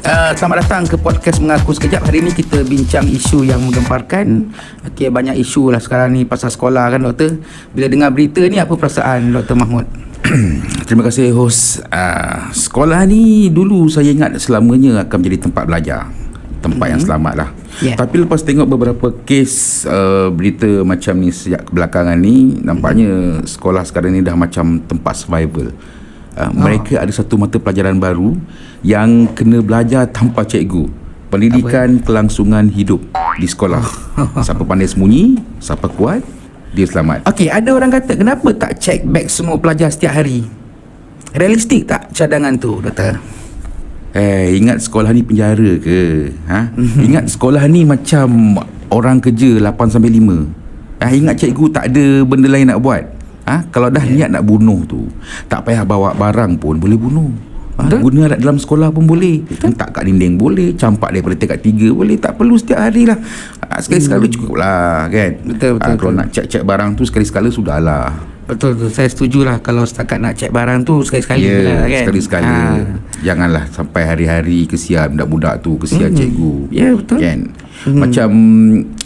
Uh, selamat datang ke podcast Mengaku Sekejap Hari ini kita bincang isu yang menggemparkan okay, Banyak isu lah sekarang ni pasal sekolah kan doktor Bila dengar berita ni apa perasaan Dr. Mahmud? Terima kasih host uh, Sekolah ni dulu saya ingat selamanya akan menjadi tempat belajar Tempat mm-hmm. yang selamat lah yeah. Tapi lepas tengok beberapa kes uh, berita macam ni sejak kebelakangan ni Nampaknya sekolah sekarang ni dah macam tempat survival Uh, mereka ada satu mata pelajaran baru yang kena belajar tanpa cikgu. Pendidikan Apa? kelangsungan hidup di sekolah. siapa pandai sembunyi, siapa kuat, dia selamat. Okey, ada orang kata kenapa tak check back semua pelajar setiap hari? Realistik tak cadangan tu, doktor? Eh, ingat sekolah ni penjara ke? Ha? ingat sekolah ni macam orang kerja 8 sampai 5. Eh, ingat cikgu tak ada benda lain nak buat? Ha? Kalau dah yeah. niat nak bunuh tu Tak payah bawa barang pun boleh bunuh ha? Guna dalam sekolah pun boleh Betul? Hentak kat dinding boleh Campak daripada tingkat tiga boleh Tak perlu setiap hari lah ha, Sekali-sekala hmm. cukup lah kan Betul, betul, ha, Kalau betul. nak cek-cek barang tu Sekali-sekala sudah lah Betul tu Saya setuju lah Kalau setakat nak cek barang tu Sekali-sekali yeah, lah kan Sekali-sekali ha. Janganlah sampai hari-hari Kesian budak-budak tu Kesian hmm. cikgu Ya yeah, betul Kan hmm. Macam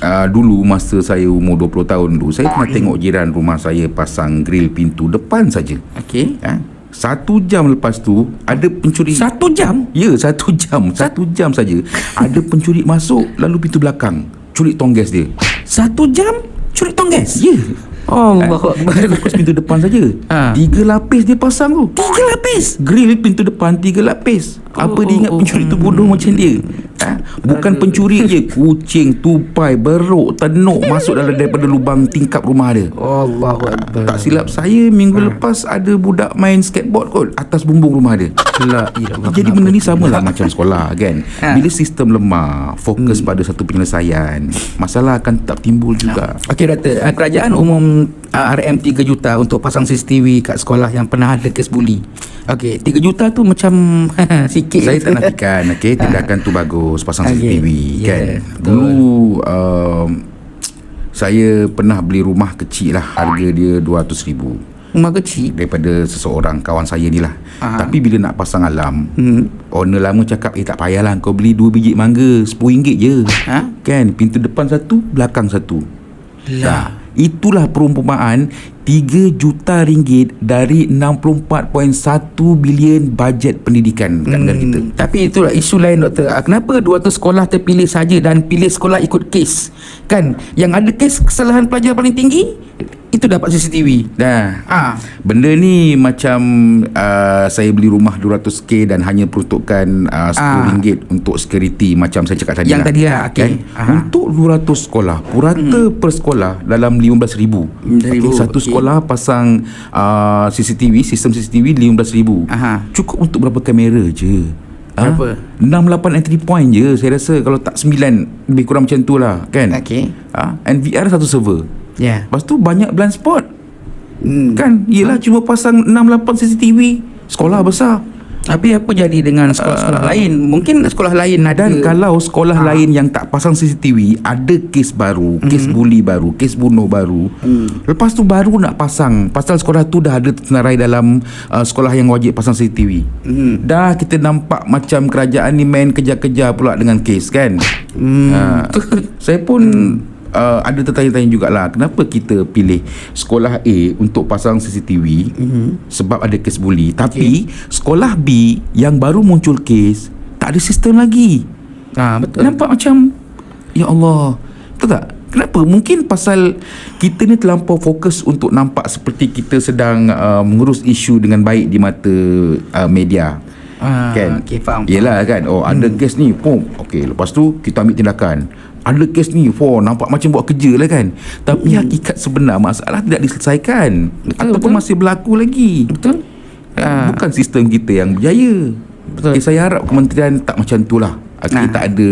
uh, Dulu masa saya umur 20 tahun tu Saya pernah tengok jiran rumah saya Pasang grill pintu depan saja. Okey ha? Satu jam lepas tu Ada pencuri Satu jam? Ya satu jam Satu jam saja Ada pencuri masuk Lalu pintu belakang Curi tongges dia Satu jam? Curi tongges? Ya yeah. Oh, eh, baru fokus pintu depan saja. Ha. Tiga lapis dia pasang tu. Tiga lapis? Grill pintu depan tiga lapis. Oh, Apa dia ingat oh, pencuri tu bodoh macam dia? Ha? Bukan pencuri je, kucing, tupai, beruk, tenuk masuk dalam daripada lubang tingkap rumah dia. Allah ha. Tak silap saya minggu ha. lepas ada budak main skateboard kot atas bumbung rumah dia. Lah, Jadi benda ni samalah macam sekolah kan. Ha. Bila sistem lemah, fokus hmm. pada satu penyelesaian, masalah akan tetap timbul juga. Okey doktor, kerajaan umum RM 3 juta untuk pasang CCTV kat sekolah yang pernah ada kes buli. Okey, 3 juta tu macam sikit. Saya tak nafikan, okey, tindakan tu bagus pasang okay. CCTV yeah, kan. Dulu um, saya pernah beli rumah kecil lah, harga dia 200 ribu. Rumah kecil? Daripada seseorang kawan saya ni lah. Aha. Tapi bila nak pasang alam, hmm. owner lama cakap, eh tak payahlah kau beli 2 biji mangga, RM10 je. Ha? Kan, pintu depan satu, belakang satu. Lah. Itulah perumpamaan 3 juta ringgit dari 64.1 bilion bajet pendidikan kat negara kita. Hmm, tapi itulah isu lain doktor. Ah, kenapa 200 sekolah terpilih saja dan pilih sekolah ikut kes? Kan yang ada kes kesalahan pelajar paling tinggi itu dapat CCTV. Dah. Ha. Benda ni macam uh, saya beli rumah 200k dan hanya peruntukkan uh, RM10 ha. untuk security macam saya cakap tadi. Yang lah. tadi lah. Okay. Kan? Untuk 200 sekolah, purata hmm. per sekolah dalam RM15,000. Okay, satu okay. sekolah pasang uh, CCTV, sistem CCTV RM15,000. Cukup untuk berapa kamera je? Berapa? Ha? 6-8 entry point je Saya rasa Kalau tak 9 Lebih kurang macam tu lah Kan Okay ha? And VR satu server. Yeah. Lepas tu banyak blind spot. Hmm. Kan? Yelah ha? cuma pasang 6-8 CCTV. Sekolah besar. Tapi apa jadi dengan sekolah-sekolah uh, lain? Mungkin sekolah lain ada. Dan kalau sekolah ha. lain yang tak pasang CCTV, ada kes baru, hmm. kes buli baru, kes bunuh baru. Hmm. Lepas tu baru nak pasang. Pasal sekolah tu dah ada tenarai dalam uh, sekolah yang wajib pasang CCTV. Hmm. Dah kita nampak macam kerajaan ni main kejar-kejar pula dengan kes kan? Hmm. Uh, saya pun... Hmm uh, ada tertanya-tanya jugalah. Kenapa kita pilih sekolah A untuk pasang CCTV mm-hmm. sebab ada kes buli tapi okay. sekolah B yang baru muncul kes tak ada sistem lagi. Ah betul. Nampak macam ya Allah. Betul tak? Kenapa? Mungkin pasal kita ni terlampau fokus untuk nampak seperti kita sedang uh, mengurus isu dengan baik di mata uh, media Ah, kan? Okay, faham, Yelah kan Oh hmm. ada kes ni Pum Okay lepas tu Kita ambil tindakan ada kes ni for nampak macam buat kerja lah kan tapi hmm. hakikat sebenar masalah tidak diselesaikan betul, ataupun betul. masih berlaku lagi betul ha. bukan sistem kita yang berjaya betul okay, saya harap kementerian tak macam tu lah kita nah. tak ada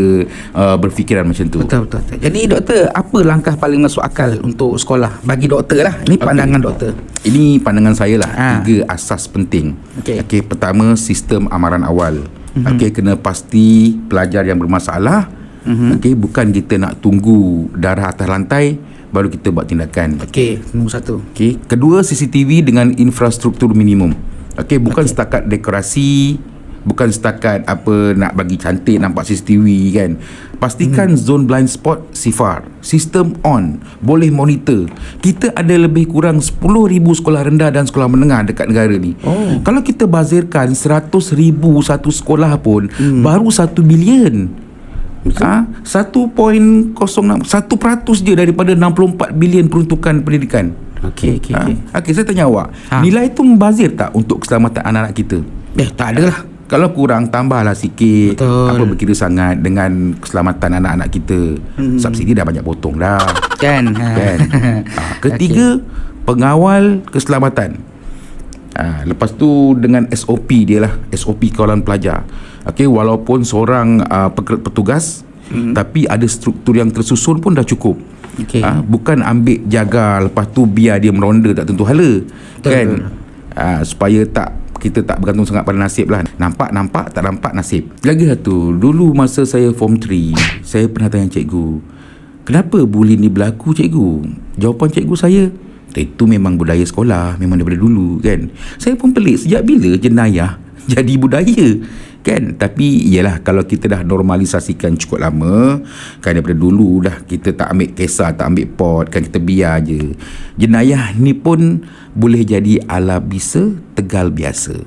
uh, berfikiran macam tu betul, betul betul jadi doktor apa langkah paling masuk akal untuk sekolah bagi doktor lah ini pandangan okay. doktor ini pandangan saya lah ha. tiga asas penting okay. Okay, pertama sistem amaran awal mm-hmm. okay, kena pasti pelajar yang bermasalah mm-hmm. okey bukan kita nak tunggu darah atas lantai baru kita buat tindakan okey nombor satu okey kedua CCTV dengan infrastruktur minimum okey bukan okay. setakat dekorasi Bukan setakat apa nak bagi cantik nampak CCTV kan. Pastikan hmm. zone blind spot sifar. Sistem on. Boleh monitor. Kita ada lebih kurang 10,000 sekolah rendah dan sekolah menengah dekat negara ni. Oh. Kalau kita bazirkan 100,000 satu sekolah pun hmm. baru 1 bilion. Ha? 1.06 1% je daripada 64 bilion peruntukan pendidikan. Okey, okey, Ha? okey. Okey, saya tanya awak. Ha. Nilai tu membazir tak untuk keselamatan anak-anak kita? Eh, tak ada lah. Kalau kurang tambahlah sikit Betul. Apa berkira sangat Dengan keselamatan anak-anak kita hmm. Subsidi dah banyak potong dah Kan? kan? ha, Ketiga Pengawal keselamatan ha, Lepas tu Dengan SOP dia lah SOP kawalan pelajar Okey, Walaupun seorang uh, petugas hmm. Tapi ada struktur yang tersusun pun dah cukup Okey. ha, Bukan ambil jaga Lepas tu biar dia meronda tak tentu hala Betul. Kan ha, Supaya tak kita tak bergantung sangat pada nasib lah. Nampak-nampak tak nampak nasib. Lagi satu Dulu masa saya form 3 Saya pernah tanya cikgu Kenapa bully ni berlaku cikgu? Jawapan cikgu saya Itu memang budaya sekolah Memang daripada dulu kan? Saya pun pelik Sejak bila jenayah jadi budaya kan? Tapi ialah kalau kita dah normalisasikan cukup lama kan daripada dulu dah kita tak ambil kisah tak ambil pot kan kita biar je. Jenayah ni pun boleh jadi ala bisa tegal biasa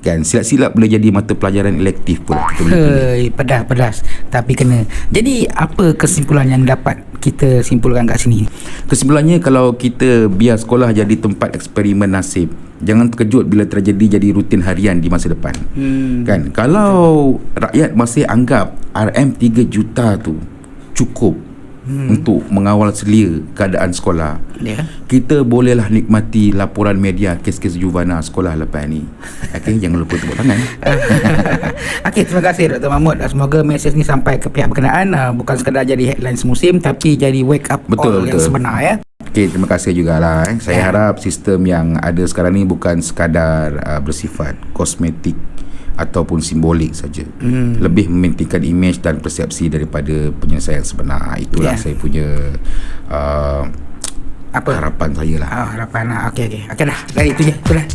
kan silap-silap boleh jadi mata pelajaran elektif pun kita Hei, pedas, pedas. Tapi kena. Jadi, apa kesimpulan yang dapat kita simpulkan kat sini? Kesimpulannya kalau kita biar sekolah jadi tempat eksperimen nasib, jangan terkejut bila tragedi jadi rutin harian di masa depan. Hmm. Kan? Kalau rakyat masih anggap RM 3 juta tu cukup hmm. untuk mengawal selia keadaan sekolah, Ya. kita bolehlah nikmati laporan media kes-kes juvana sekolah lepas ni. Okey, jangan lupa tepuk tangan. Okey, terima kasih Dr. Mahmud. Semoga mesej ni sampai ke pihak berkenaan. Uh, bukan sekadar jadi headline semusim tapi jadi wake up Betul, call yang betul. sebenar ya. Okey, terima kasih jugalah eh. Saya Ya. harap sistem yang ada sekarang ni bukan sekadar uh, bersifat kosmetik ataupun simbolik saja. Hmm. Lebih mementingkan imej dan persepsi daripada penyelesaian sebenar. Itulah Ya. saya punya uh, Apa? harapan saya lah. Ah, harapan. Ah, okey okey. Okey dah. Dari itu je. Itu dah.